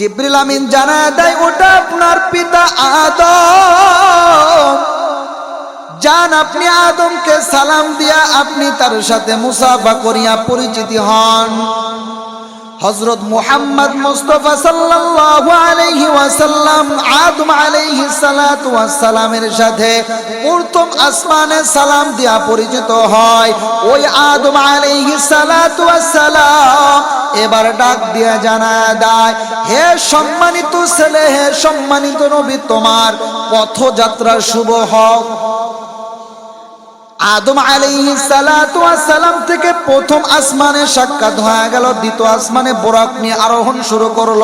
জিব্রিল আমিন জানা দেয় ওটা আপনার পিতা আদম। যান আপনি আদমকে সালাম দিয়া আপনি তার সাথে মুসাফা করিয়া পরিচিতি হন। হজরত মোহাম্মদ মুস্তফা সাল্লাল্লাহু আলাইহি ওয়াসাল্লাম আদম আলাইহি সালাতু সাথে প্রথম আসমানে সালাম দিয়া পরিচিত হয়। ওই আদম আলাইহি সালাতু ওয়াসসালাম এবার ডাক দিয়া জানা দেয় হে সম্মানিত ছেলে, হে সম্মানিত নবী, তোমার পথযাত্রা শুভ হোক। আদম সালাতু সালাম থেকে প্রথম আসমানে সাক্ষাৎ হয়ে গেল, দ্বিতীয় আসমানে বোরাক নিয়ে আরোহণ শুরু করল।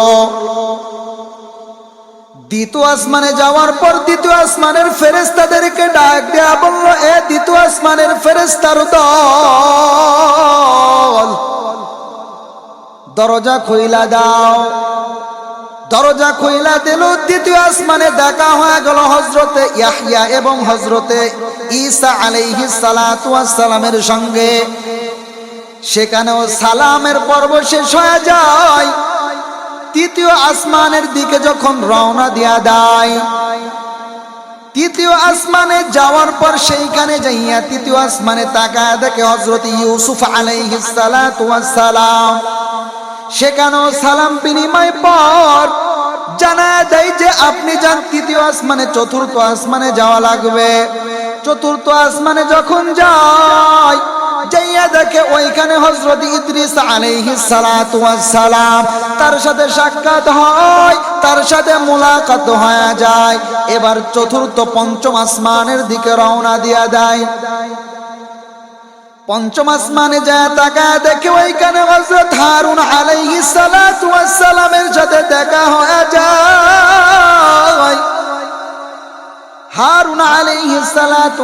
দ্বিতীয় আসমানে যাওয়ার পর দ্বিতীয় আসমানের ফেরেস্তাদেরকে ডাক দেয়া বলল, এ দ্বিতীয় আসমানের ফেরেস্তার দল, দরজা খুইলা দাও। দরজা খুইলা দিল, দ্বিতীয় আসমানে দেখা হয়ে গেল হজরতে ইয়াহিয়া এবং হজরতে সালাতু ওয়াস সালামের সঙ্গে। সেখানেও সালামের পর্ব শেষ হয়ে যায়। তৃতীয় আসমানের দিকে যখন রওনা দিয়া দেয়, তৃতীয় আসমানে যাওয়ার পর সেইখানে যাইয়া তৃতীয় আসমানে তাকায় দেখে হজরত ইউসুফ আলাইহিস সালাম সেখানেও সালাম বিনিময় পর জানা যায় যে আপনি যান তৃতীয় আসমানে, চতুর্থ আসমানে যাওয়া লাগবে। চতুর্থ আসমানে যখন যায়, যাইয়া দেখে ওইখানে হজরত ইদ্রিস ওয়াস সালাম তার সাথে সাক্ষাৎ হয়, তার সাথে মোলাকাত হয়ে যায়। এবার চতুর্থ পঞ্চম আসমানের দিকে রওনা দিয়া দেয়। পঞ্চম আসমানে যায় তাকায় দেখে ওইখানে হযরত হারুন ওয়াস সালামের সাথে দেখা হয়ে যায়। হারুন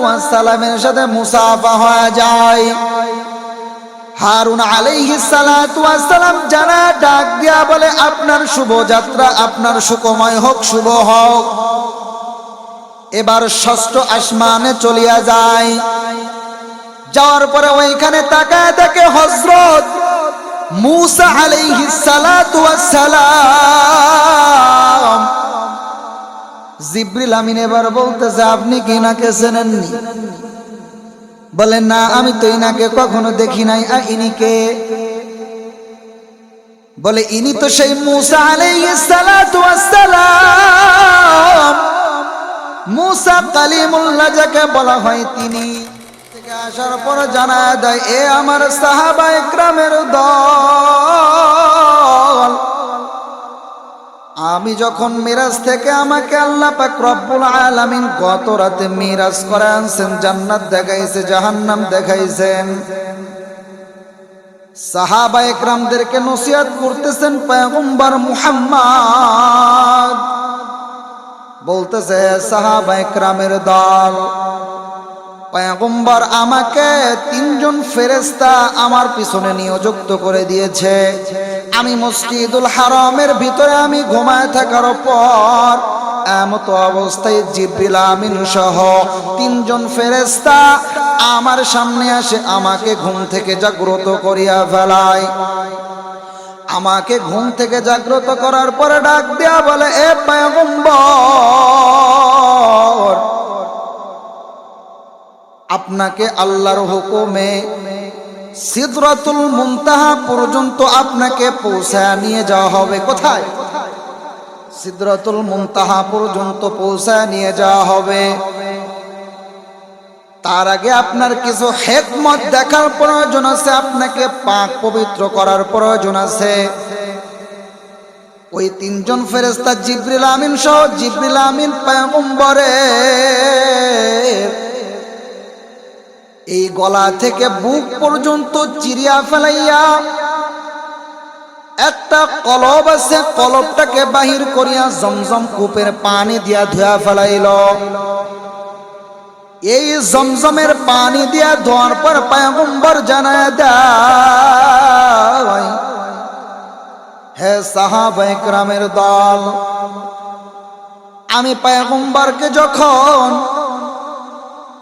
ওয়াস সালামের সাথে মুসাফা হয়ে যায়। হারুন ওয়াস সালাম জানা ডাক দিয়া বলে, আপনার শুভ যাত্রা, আপনার সুখময় হোক, শুভ হোক। এবার ষষ্ঠ আসমানে চলিয়া যায়। যাওয়ার পরে ওইখানে তাকায় দেখে হজরত জিব্রিল আমিন এবার বলতেছে, আপনি কি চেনেননি? বলেন, না, আমি তো ইনাকে কখনো দেখি নাই। ইনিকে বলে, ইনি তো সেই মুসা আলাইহিস সালাতু মুসা কালিমুল্লাহ যাকে বলা হয় তিনি। থেকে আসার পর জানা দেয়, এ আমার সাহাবা একরামের দল। আমি যখন মিরাজ থেকে আমাকে আল্লাহ পাক রব্বুল আলামিন গত রাতে মিরাজ করে আনছেন, জান্নাত দেখাইছে, জাহান্নাম দেখাইছেন। সাহাবা একরামদেরকে নসিহত করতেছেন পয়গম্বর মুহাম্মদ। বলতেছে সাহাবা একরামের দল পয়গম্বর আমাকে তিনজন ফেরেস্তা আমার পিছনে নিয়োজিত করে দিয়েছে। আমি মসজিদুল হারামের ভিতরে আমি ঘুমায় থাকার পর এমত অবস্থায় জিব্রিল আমিন সহ তিনজন ফেরেস্তা আমার সামনে আসে আমাকে ঘুম থেকে জাগ্রত করিয়া ফেলায়। আমাকে ঘুম থেকে জাগ্রত করার পরে ডাক দেয়া বলে, এ পয়গম্বর আপনাকে আল্লাহর হুকুমে সিদরাতুল মুনতাহা পর্যন্ত আপনাকে পৌঁছায় নিয়ে যাওয়া হবে। কোথায়? সিদরাতুল মুনতাহা পর্যন্ত পৌঁছায় নিয়ে যাওয়া হবে। তার আগে আপনার কিছু হেকমত দেখার প্রয়োজন আছে, আপনাকে পাক পবিত্র করার প্রয়োজন আছে। ওই তিনজন ফেরেস্তা জিব্রিল আমিন সহ জিব্রিল আমিন পয়গম্বরে এই গলা থেকে বুক পর্যন্ত চিরিয়া ফেলাইয়া একটা কলব আছে, কলবটাকে বাহির করিয়া জমজম কূপের পানি দিয়া ধুয়া ফেলাইল। এই জমজমের পানি দিয়া ধোয়ার পর পায়গম্বর জানায় দেয়, হে সাহাবাইকরামের দল, আমি পায়গম্বরকে যখন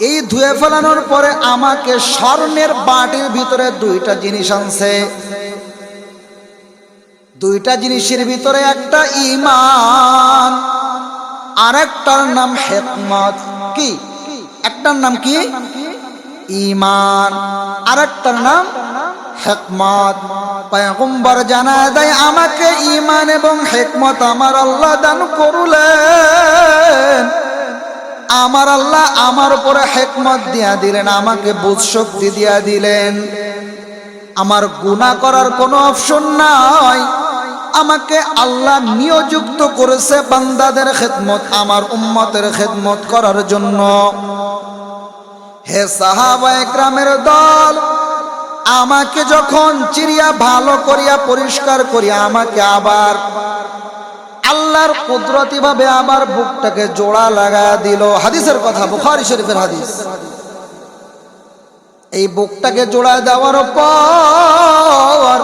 এই ধুয়ে ফেলানোর পরে আমাকে স্বর্ণের বাটির ভিতরে দুইটা জিনিস আনছে। দুইটা জিনিসের ভিতরে একটা ইমান আর একটার নাম হেকমত। কি? একটার নাম কি? ইমান আর একটার নাম হেকমত। পয়গম্বর জানা দেয়, আমাকে ইমান এবং হেকমত আমার আল্লাহ দান করলেন। আমার আল্লাহ আমার উপরে হেকমত দিয়া দিলেন, আমাকে বুঝ শক্তি দিয়া দিলেন। আমার গুণা করার কোনো অপশন নাই। আমাকে আল্লাহ নিয়োযুক্ত করেছে বান্দাদের খেদমত, আমার উম্মতের খেদমত করার জন্য। হে সাহাবা একরামের দল, আমাকে যখন চিরিয়া ভালো করিয়া পরিষ্কার করিয়া আমাকে আবার আল্লাহর কুদরতি ভাবে আবার বুকটাকে জোড়া লাগা দিল। হাদিসের কথা, বুখারী শরীফের হাদিস। এই বুকটাকে জোড়া দেওয়ার পর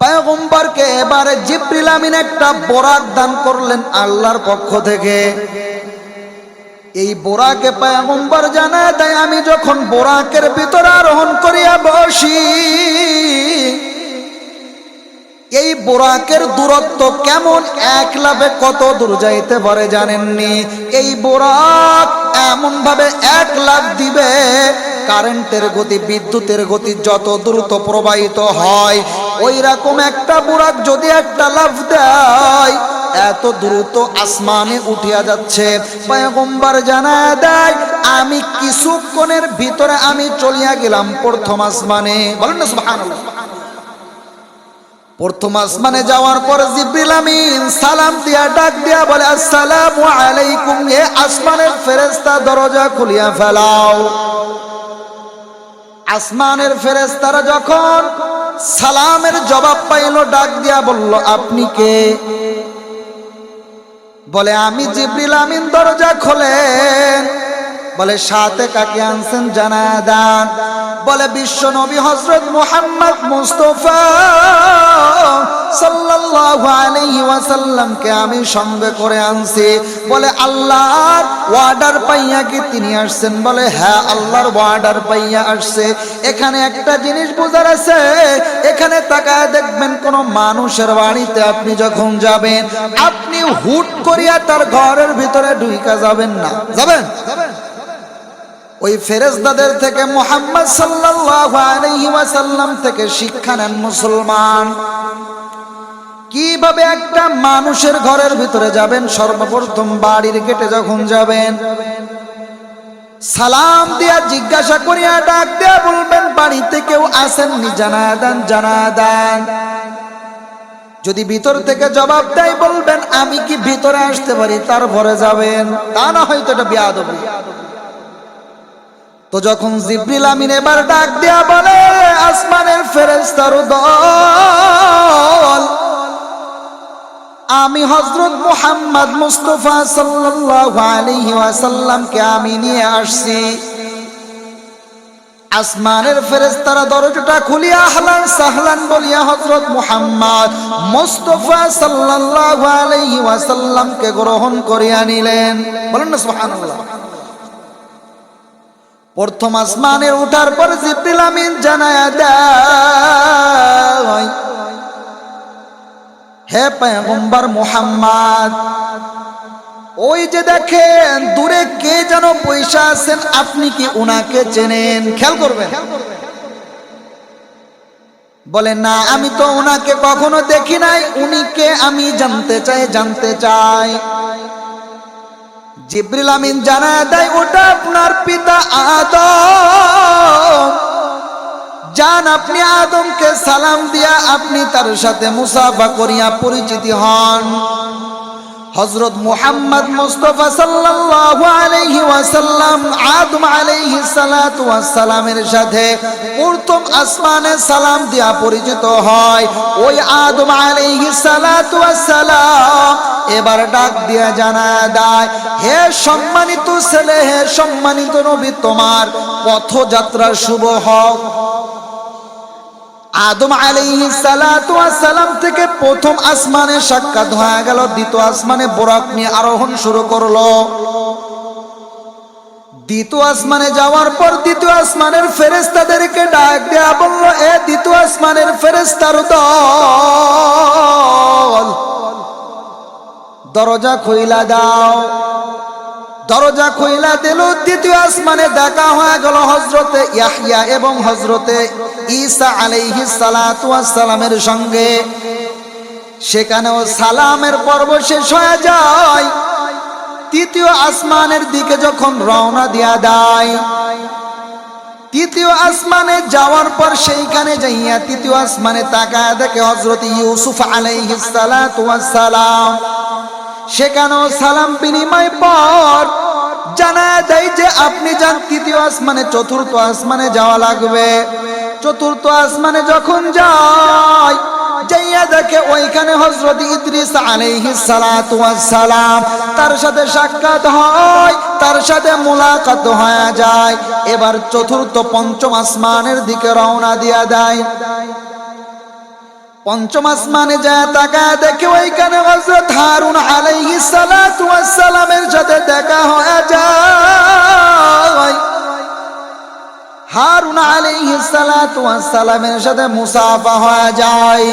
পয়গম্বরকে এবারে জিব্রিল আমিন একটা বোরাক দান করলেন আল্লাহর পক্ষ থেকে। এই বোরাকে পয়গম্বর জানায় দেয়, আমি যখন বোরাকের ভিতরে আরোহণ করিয়া বসি এই বোরাকের দূরত্ব কেমন? এক লাভে কত দূর যাইতে পারে জানেননি? এই বোরাক এমন ভাবে এক লাভ দিবে, কারেন্টের গতি, বিদ্যুতের গতি যত দ্রুত প্রবাহিত হয়। ওই রকম একটা বোরাক যদি একটা লাভ দেয়, এত দ্রুত আসমানে উঠিয়া যাচ্ছে। পয়গম্বর জানা দেয়, আমি কিছুক্ষণের ভিতরে আমি চলিয়া গেলাম প্রথম আসমানে। বলেন না, সুবহানাল্লাহ। প্রথম আসমানে যাওয়ার পর জিব্রিল আমিন সালাম দিয়া ডাক দিয়া বলে, আসসালামু আলাইকুম, এ আসমানের ফেরেশতা দরজা খুলিয়া ফেলাও। আসমানের ফেরেশতারা যখন সালামের জবাব পাইল, ডাক দিয়া বলল, আপনি কে? বলে, আমি জিব্রিল আমিন, দরজা খোলেন। বলে, সাথে কাকে আনছেন জানা দান বলে, বিশ্ব নবী হজরত মোহাম্মদ মুস্তফা সাল্লাল্লাহু আলাইহি ওয়াসাল্লামকে আমি সঙ্গে করে আনছি। বলে, আল্লাহর ওয়ার্ডার পাইয়া কি তিনি আসছেন? বলে হ্যাঁ আল্লাহর পাইয়া আসছে। এখানে একটা জিনিস বোঝার আছে। এখানে তাকায় দেখবেন কোন মানুষের বাড়িতে আপনি যখন যাবেন, আপনি হুট করিয়া তার ঘরের ভিতরে ঢুইকা যাবেন না। যাবেন? ওই ফেরেজদাদের থেকে মোহাম্মদ সাল্লাল্লাহু আলাইহি ওয়াসাল্লাম থেকে শিক্ষা নেন মুসলমান। কীভাবে একটা মানুষের ঘরের ভিতরে যাবেন, সর্বপ্রথম বাড়ির গেটে যখন যাবেন, সালাম দিয়া জিজ্ঞাসা করিয়া ডাক দিয়া বলবেন, বাড়িতে কেউ আসেননি জানা দেন জানা দেন। যদি ভিতর থেকে জবাব দেয়, বলবেন, আমি কি ভিতরে আসতে পারি, তারপরে যাবেন। তা না হয়তো এটা বিয়াদবি। তো যখন জিব্রিল আমিন এবার ডাক দিয়া বলে, আসমানের ফেরেস্তার দল, আমি হজরত মুহাম্মদ মুস্তফা সাল্লাল্লাহু আলাইহি ওয়াসাল্লামকে আমি নিয়ে আসছি। আসমানের ফেরেস্তারা দরজাটা খুলিয়া আহলান সাহলান বলিয়া হজরত মুহাম্মদ মুস্তফা সাল্লাল্লাহু আলাইহি ওয়াসাল্লামকে গ্রহণ করিয়া নিলেন। বলেন না সুবহানাল্লাহ। প্রথম আসমানের উঠার পর জিব্রিল আমিন জানায়া দেয়, হে পয়গম্বর মুহাম্মদ, ওই যে দেখেন, দূরে কে যেন পয়সা আছেন, আপনি কি উনাকে চেনেন? খেয়াল করবেন। বলে, না, আমি তো ওনাকে কখনো দেখি নাই উনিকে আমি জানতে চাই জানতে চাই। জিব্রিল আমিন জানা দেয়, ওটা আপনার পিতা আদম। যান আপনি আদমকে সালাম দিয়া আপনি তার সাথে মুসাফা করিয়া পরিচিতি হন। হজরত মুহাম্মদ মুস্তফা সাল্লাল্লাহু আলাইহি ওয়াসাল্লাম আদম আলাইহি সালাতু ওয়াসসালামের সাথে প্রথম আসমানে সালাম দিয়া পরিচিত হয়। ওই আদম আলাইহি সালাতু ওয়াসসালাম এবার ডাক দিয়া জানা দেয় হে সম্মানিত ছেলে, হে সম্মানিত নবী, তোমার পথযাত্রা শুভ হোক। আদম আলাইহি সালাতু সালাম থেকে প্রথম আসমানে সাক্ষাৎ হয়ে গেল, দ্বিতীয় আসমানে বোরাক নিয়ে আরোহণ শুরু করল। দ্বিতীয় আসমানে যাওয়ার পর দ্বিতীয় আসমানের ফেরেস্তাদেরকে ডাক দেয়া বলল, এ দ্বিতীয় আসমানের ফেরেস্তার দল, দরজা খুইলা দাও। দরজা খুইলা দিল, দ্বিতীয় আসমানে দেখা হয়ে গেল হজরতে ইয়াহিয়া এবং হজরতে ঈসা ওয়াস সালামের সঙ্গে। সেখানেও সালামের পর্ব শেষ হয়ে যায়। তৃতীয় আসমানের দিকে যখন রওনা দিয়া দেয়, তৃতীয় আসমানে যাওয়ার পর সেইখানে যাইয়া তৃতীয় আসমানে তাকায় দেখে হজরত ইউসুফ আলাইহিস সালাম সেখানেও সালাম বিনিময় পর জানা যায় যে আপনি যান তৃতীয় আসমানে, চতুর্থ আসমানে যাওয়া লাগবে। চতুর্থ আসমানে যখন যায়, যাইয়া দেখে ওইখানে হজরত ইদ্রিস আলাইহিস সালাতু সালাম তার সাথে সাক্ষাৎ হয়, তার সাথে মোলাকাত হয়ে যায়। এবার চতুর্থ, পঞ্চম আসমানের দিকে রওনা দিয়া দেয়। পঞ্চম আসমানে যা তাকায় দেখে ওইখানে হযরত হারুন আলাইহিস সালাতু সালামের সাথে দেখা হয়ে যায়। হারুন আলাইহিস সালাতু সালামের সাথে মুসাফা হয়ে যায়।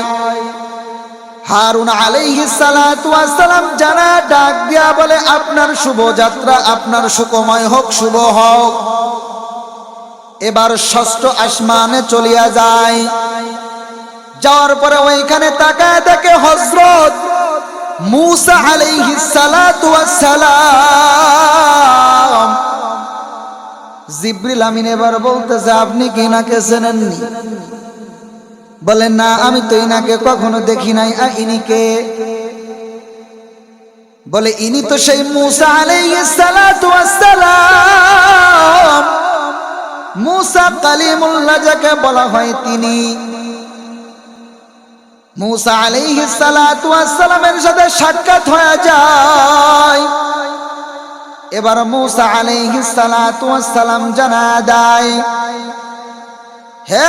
হারুন আলাইহিস সালাতু সালাম জানা ডাক দিয়া বলে, আপনার শুভ যাত্রা, আপনার সুখময় হোক, শুভ হোক। এবার ষষ্ঠ আসমানে চলিয়া যায়। যাওয়ার পরে ওইখানে তাকায় দেখে হজরত মুসা ওয়াস সালাম জিব্রিল আমিন এবার বলতেছে, আপনি কি নাকে চেনেননি? বলেন না, আমি তো ইনাকে কখনো দেখি নাই। আর ইনিকে বলে, ইনি তো সেই মুসা আলাইহিস সালাতু ওয়াস সালাম মুসা কালিমুল্লাহ যাকে বলা হয় তিনি। মুসা সালামের সাথে যায়। এবার জানা হে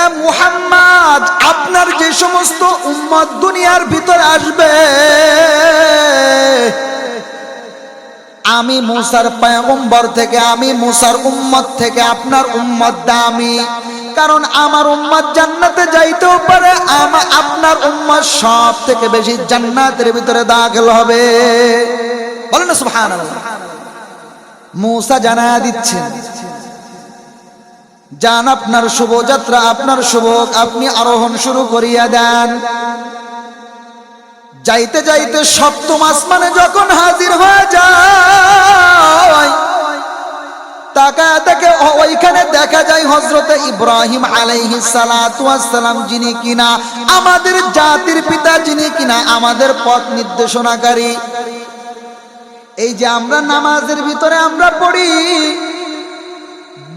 আপনার যে সমস্ত উম্মত দুনিয়ার ভিতর আসবে, আমি মুসার পয়গম্বর থেকে, আমি মুসার উম্মত থেকে, আপনার উম্মত দামি। কারণ আমার উম্মত জান্নাতে যাইতেও পারে আমার আপনার উম্মত সব থেকে বেশি জান্নাতের ভিতরে দাখিল হবে। বলেন না, সুবহানাল্লাহ। মুসা জানা দিচ্ছেন, যান আপনার শুভযাত্রা, আপনার শুভ আপনি আরোহণ শুরু করিয়া দেন। যাইতে যাইতে সপ্তম আসমানে যখন হাজির হয়ে যায় দেখে ওইখানে দেখা যায় হজরতে ইব্রাহিম আলাইহি সালাম যিনি কিনা, আমাদের জাতির পিতা যিনি কিনা, আমাদের পথ নির্দেশনাকারী। এই যে আমরা নামাজের ভিতরে আমরা পড়ি,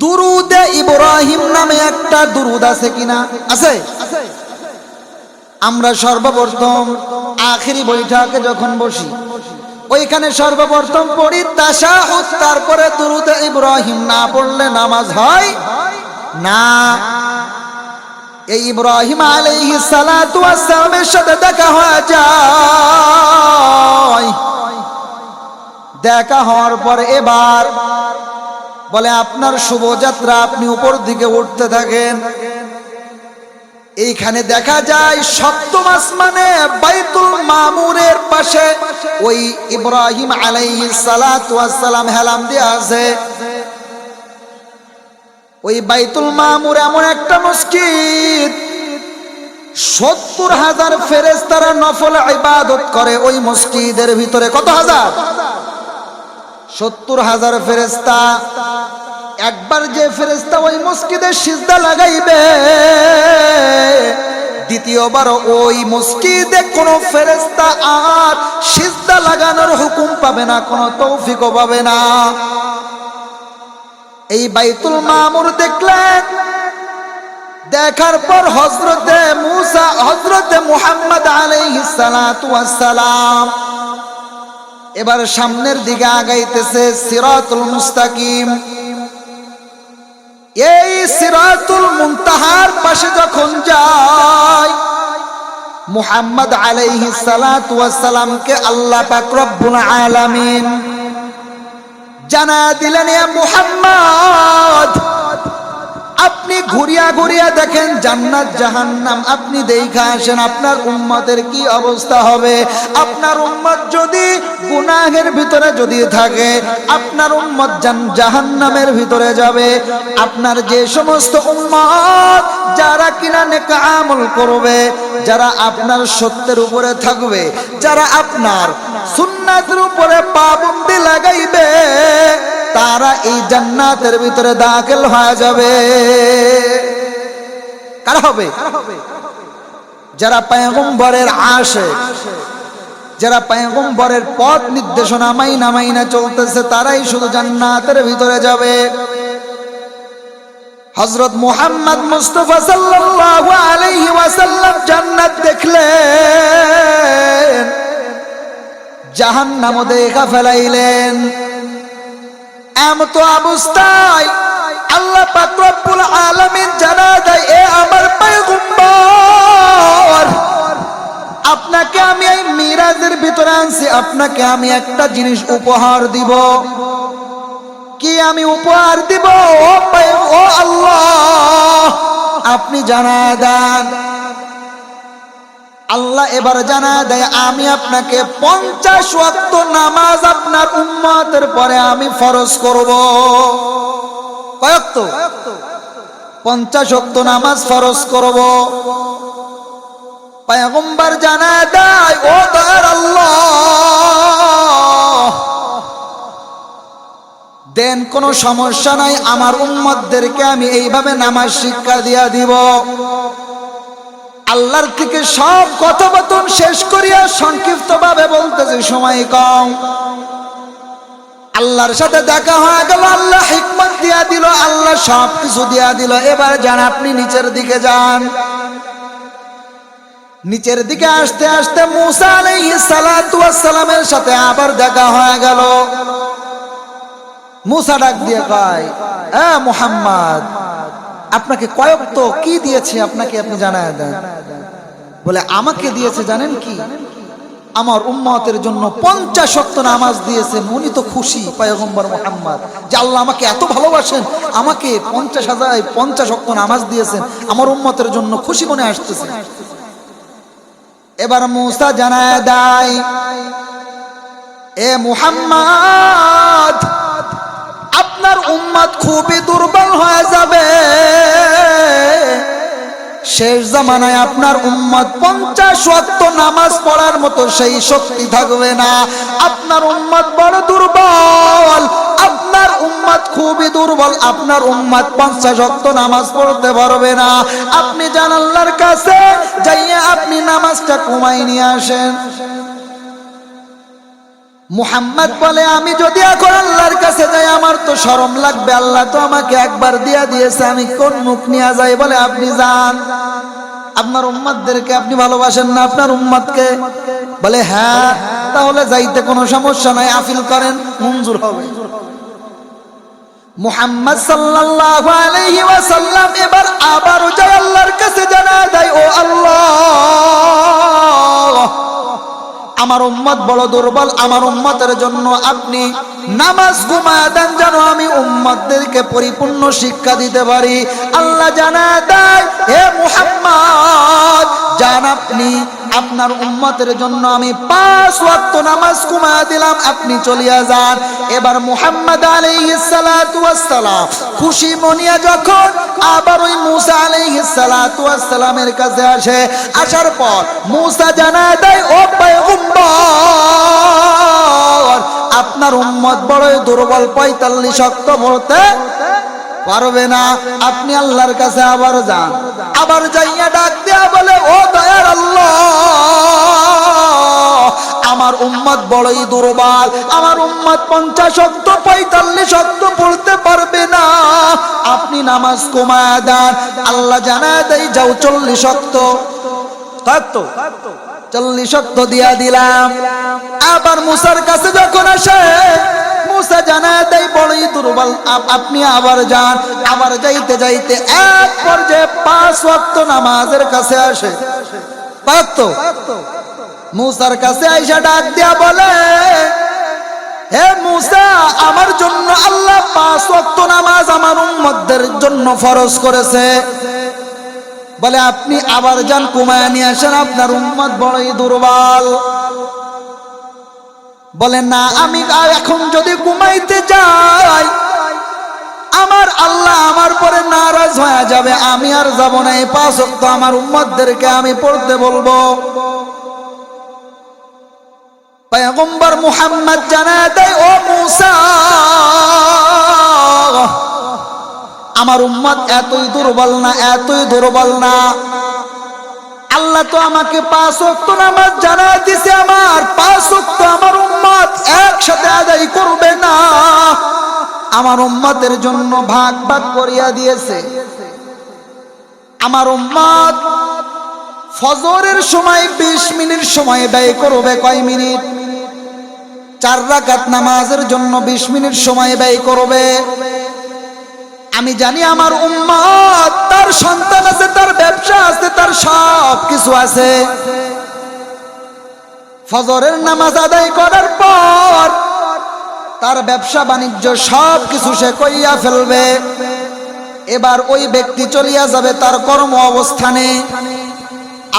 দুরুদে ইব্রাহিম নামে একটা দুরুদ আছে কিনা? আছে? আমরা সর্বপ্রথম আখেরি বৈঠকে যখন বসি ওইখানে সর্বপ্রথম পড়ি তাশাহুদ, তারপরে দুরুদে ইব্রাহিম। না পড়লে নামাজ হয় না। এই ইব্রাহিম আলাইহিস সালাতু ওয়াস সালামের সাথে দেখা হয়ে যায়। দেখা হওয়ার পর এবার বলে, আপনার শুভযাত্রা, আপনি উপর দিকে উঠতে থাকেন। এইখানে দেখা যায় সপ্তম আসমানে বাইতুল মামুরের পাশে ওই ইব্রাহিম ওয়াস সালাম হেলাম দিয়ে আছে। ওই বাইতুল মামুর এমন একটা মসজিদ, সত্তর হাজার ফেরেস্তারা নফল ইবাদত করে ওই মসজিদের ভিতরে। কত হাজার? সত্তর হাজার ফেরেস্তা একবার যে ফেরেস্তা ওই মসজিদে সিজদা লাগাইবে দ্বিতীয়বার ওই মসজিদে কোন ফেরেস্তা আর সিজদা লাগানোর হুকুম পাবে না, কোনো তৌফিকও পাবে না। এই বাইতুল মামুর দেখলেন, দেখার পর হজরতে মুসা হজরতে মুহাম্মদ আলাইহিস সালাতু ওয়াস সালাম এবার সামনের দিকে আগাইতেছে সিরাতুল মুস্তাকিম। এই সিরাতুল মুনতাহার পাশে যখন যায়, মুহাম্মদ আলাইহি সালামকে আল্লাহ পাক রব্বুল আলামিন জানা দিলেন মুহাম্মদ আপনি ঘুরিয়া ঘুরিয়া দেখেন জান্নাত, জাহান্নাম। আপনি দেখা আসেন আপনার উম্মতের কি অবস্থা হবে? আপনার উম্মত যদি গুনাহের ভিতরে যদি থাকে, আপনার উম্মত জাহান্নামের ভিতরে যাবে। আপনার যে সমস্ত উম্মত, যারা কিনা নেকা আমল করবে, যারা আপনার সত্যের উপরে থাকবে, যারা আপনার সুন্নাতের উপরে পাবন্দি লাগাইবে তারা এই জান্নাতের ভিতরে দাখিল হয়ে যাবে। কারা হবে? যারা পয়গম্বরের আসে যারা পয়গম্বরের পথ নির্দেশনা মাইনা মাইনা চলতেছে, তারাই শুধু জান্নাতের ভিতরে যাবে। হজরত মুহাম্মদ মুস্তফা সাল্লাল্লাহু আলাইহি ওয়াসাল্লাম জান্নাত দেখলেন জাহান্নাম দেখা ফেলাইলেন। এমতো অবস্থায় আল্লাহ পাক রব্বুল আলামিন জানা দেয়, এ আমার পয়গম্বর, আপনাকে আমি এই মিরাজের ভিতরে আনছি, আপনাকে আমি একটা জিনিস উপহার দিব। কি আমি উপহার দিব? ও আল্লাহ, আপনি জানা দেন। আল্লাহ এবার জানা দেয়, আমি আপনাকে পঞ্চাশ ওয়াক্ত নামাজ আপনার উম্মতের পরে আমি ফরজ করব। কয়ক্ত পঞ্চাশ ওয়াক্ত নামাজ ফরজ করব। পয়গম্বর জানা দেয়, ও দয়ার আল্লাহ, দেন কোনো সমস্যা নাই, আমার উম্মতদেরকে আমি এইভাবে নামাজ শিক্ষা দিয়া দিব। আল্লাহর থেকে সব কথোপকথন শেষ করিয়া সংক্ষিপ্ত ভাবে বলতেছে, সময় কম। আল্লাহর সাথে দেখা হয়ে গেল, আল্লাহ হিকমত দিয়া দিল, আল্লাহ সব কিছু দিয়া দিল। এবার যান, আপনি নিচের দিকে যান। নিচের দিকে আসতে আসতে মুসা সালামের সাথে আবার দেখা হয়ে গেল। মুসা ডাক দিয়ে কয় হ্যাঁ মুহাম্মদ আপনাকে কয়েক তো কি দিয়েছে আপনাকে আপনি জানায় দেন? বলে, আমাকে দিয়েছে জানেন কি? আমার উম্মতের জন্য পঞ্চাশ শক্ত নামাজ দিয়েছেন উনি তো খুশি, পয়গম্বর মোহাম্মদ। যে আল্লাহ আমাকে এত ভালোবাসেন, আমাকে পঞ্চাশ হাজার, পঞ্চাশ শক্ত নামাজ দিয়েছেন, আমার উম্মতের জন্য খুশি মনে আসতেছে। এবার মুসা জানায় দেয়, এ মুহাম্মদ আপনার উম্মত খুবই দুর্বল হয়ে যাবে। শেষ জামানায় আপনার উম্মত পঞ্চাশ ওয়াক্ত নামাজ পড়ার মতো সেই শক্তি থাকবে না। আপনার উম্মত বড় দুর্বল। আপনার উম্মত খুবই দুর্বল। আপনার উম্মত পঞ্চাশ ওয়াক্ত নামাজ পড়তে পারবে না। আপনি জান আল্লাহর কাছে যাইয়া আপনি নামাজটা কমাই নিয়ে আসেন। মুহাম্মদ বলে, আমি যদি এখন আল্লাহর কাছে যাই, আমার তো শরম লাগবে। আল্লাহ তো আমাকে একবার দিয়া দিয়েছে, আমি কোন মুখ নিয়ে যাই? বলে, আপনি যান। আপনার উম্মাদদেরকে আপনি ভালোবাসেন না, আপনার উম্মাদকে বলে হ্যাঁ তাহলে যাইতে কোনো সমস্যা নাই, আফিল করেন, মঞ্জুর হবে। মুহাম্মদ সাল্লাল্লাহু আলাইহি ওয়াসাল্লাম এবার আবারও যায় আল্লাহর কাছে জানা দেয়, ও আল্লাহ! আমার উম্মত বড় দুর্বল, আমার উম্মতের জন্য আপনি নামাজ ঘুমায় দেন যেন আমি উম্মতদেরকে পরিপূর্ণ শিক্ষা দিতে পারি। আল্লাহ জানা দেয়, হে মুহাম্মদ আপনি আপনার উম্মতের জন্য আমি পাঁচ ওয়াক্ত নামাজ ঘুমায় দিলাম, আপনি চলিয়া যান। এবার মুহাম্মদ আলাইহিস সালাতু ওয়াস সালাম খুশি মনিয়া যখন আবার ওই মুসা আলাইহিস সালাতু ওয়াস সালামের কাছে আসে, আসার পর মুসা জানা দেয়, ও পয়গম্বর আপনার উম্মত বড়ই দুর্বল, পঁয়তাল্লিশ শক্ত পড়তে পারবে না। আপনি আল্লাহর কাছে আবার যান। আবার যাইয়া ডাক দেয়া বলে, ও দয়ার আল্লাহ, আমার উম্মত বড়ই দুর্বল। আমার উম্মত পঞ্চাশ শক্ত পঁয়তাল্লিশ শক্ত পড়তে পারবে না। আপনি নামাজ কমায় দেন। আল্লাহ জানায় দেয়, যাও চল্লিশ শক্ত কত চল্লিশ শক্ত দিয়া দিলাম। আবার মুসার কাছে যখন আসে মুসা জানা দেয়, বড়ই দুর্বল আপনি আবার যান। আবার যাইতে যাইতে এক পর্যায়ে পাঁচ ওয়াক্ত নামাজের কাছে আসে। কত মুসার কাছে আইসা ডাক দিয়া বলে, হে মুসা, আমার জন্য আল্লাহ পাঁচ ওয়াক্ত নামাজ আমার উম্মতদের জন্য ফরজ করেছে। বলে, আপনি আবার যান, কুমায় নিয়ে আসেন, আপনার উম্মত বড়ই দুর্বল। বলে, না, আমি এখন যদি ঘুমাইতে যাই, আমার আল্লাহ আমার পরে নারাজ হয়ে যাবে। আমি আর যাব না। এই পাঁচ ওয়াক্ত আমার উম্মতদেরকে আমি পড়তে বলব। পয়গম্বর মুহাম্মদ জানায় দেয়, ও মুসা, আমার উম্মত এতই দুর্বল না, এতই দুর্বল না। আল্লাহ তো আমাকে পাঁচ ওয়াক্ত নামাজ জানা দিছে আমার। পাঁচ ওয়াক্ত আমার উম্মত একসাথে আদায় করবে না। আমার উম্মতের জন্য ভাগ ভাগ করিয়া দিয়েছে। আমার উম্মত ফজরের সময় বিশ মিনিট সময় ব্যয় করবে কয় মিনিট? চার রাকাত নামাজের জন্য বিশ মিনিট সময় ব্যয় করবে। আমি জানি আমার উম্মত সব কিছু আছে। ফজরের নামাজ আদায় করার পর তার ব্যবসা বাণিজ্য সব কিছু সে কইয়া ফেলবে। এবার ওই ব্যক্তি চলিয়া যাবে তার কর্ম অবস্থানে।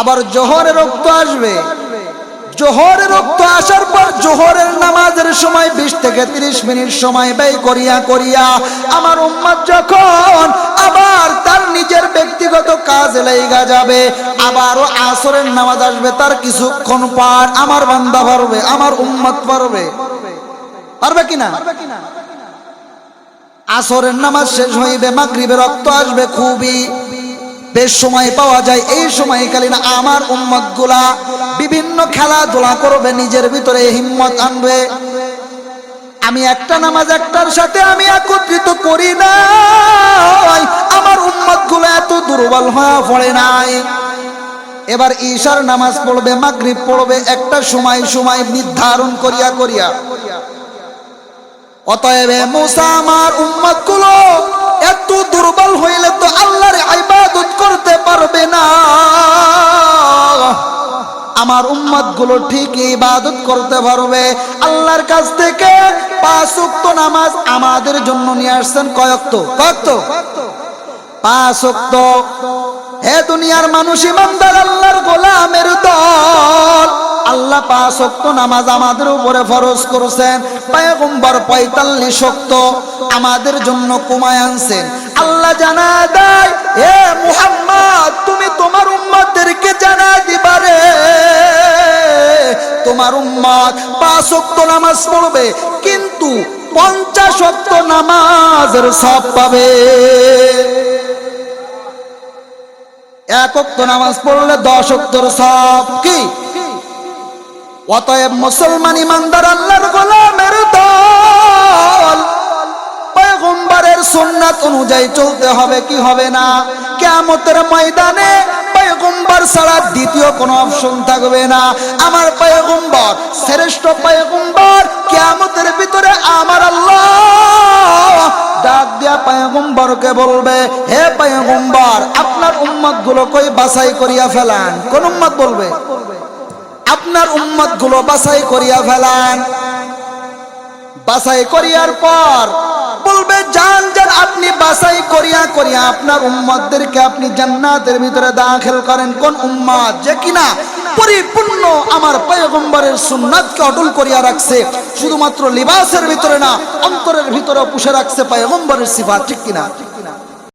আবার জোহরের রক্ত আসবে। জোহরের রক্ত আসার পর জোহরের নামাজের সময় বিশ থেকে তিরিশ মিনিট সময় ব্যয় করিয়া করিয়া আমার উম্মত যখন আবার তার নিজের ব্যক্তিগত কাজে লাইগা যাবে, আবারও আসরের নামাজ আসবে, তার কিছুক্ষণ পর আমার বান্দা পারবে, আমার উম্মত পারবে। পারবে কিনা আসরের নামাজ শেষ হইবে, মাগরিবের রক্ত আসবে, খুবই বেশ সময় পাওয়া যায়। এই সময়কালীন আমার উম্মতগুলা বিভিন্ন খেলাধুলা করবে, নিজের ভিতরে হিম্মত আনবে। আমি একটা নামাজ একটার সাথে আমি একত্রিত করি নাই। আমার উম্মতগুলো এত দুর্বল হয়ে পড়ে নাই। এবার ঈশার নামাজ পড়বে, মাগরিব পড়বে, একটা সময় সময় নির্ধারণ করিয়া করিয়া। অতএব মুসা, আমার উম্মতগুলো এত দুর্বল হইলে তো আল্লাহর ইবাদত করতে পারবে না। আমার উম্মতগুলো ঠিক ইবাদত করতে পারবে। আল্লাহর কাছ থেকে পাঁচ ওয়াক্ত নামাজ আমাদের জন্য নিয়ে আসছেন কয়ক্ত কয়ক্ত পাঁচ ওয়াক্ত। হে দুনিয়ার মানুষ, ইমানদার, আল্লাহর গোলামের দল। আল্লাহ পাঁচ শক্ত নামাজ আমাদের উপরে ফরজ করেছেন, পয়গম্বর পঁয়তাল্লিশ শক্ত আমাদের জন্য কুমায় আনছেন। আল্লাহ জানা দেয় হে মুহাম্মদ, তুমি তোমার উম্মতদেরকে জানা দিবারে তোমার উম্মত পাঁচ শক্ত নামাজ পড়বে, কিন্তু পঞ্চাশ ওয়াক্ত নামাজের সব পাবে। এক নামাজ পড়লে দশ ওয়াক্তর সব কি? অতএব মুসলমান ইমানদার আল্লাহর গোলামের দল। পয়গম্বরের সুন্নাত অনুযায়ী চলতে হবে, কি হবে না? কিয়ামতের ময়দানে পয়গম্বর ছাড়া দ্বিতীয় কোনো অপশন থাকবে না। আমার পয়গম্বর, শ্রেষ্ঠ পয়গম্বর, কিয়ামতের ভিতরে আমার আল্লাহ। ডাক দিয়া পয়গম্বরকে বলবে, হে পয়গম্বর, আপনার উম্মতগুলো কই বাছাই করিয়া ফেলান? কোন উম্মত বলবে? আপনার উম্মতগুলো বাছাই করিয়া ফেলান। বাছাই করিয়ার পর বলবে যান যান আপনি বাছাই করিয়া করিয়া আপনার উম্মতদেরকে আপনি জান্নাতের ভিতরে দাখিল করেন। কোন উম্মত? যে কিনা পরিপূর্ণ আমার পয়গম্বরের সুন্নাতকে অটল করিয়া রাখছে, শুধুমাত্র লিবাসের ভিতরে না, অন্তরের ভিতরে পুষে রাখছে পয়গম্বরের সিফাত, ঠিক কিনা?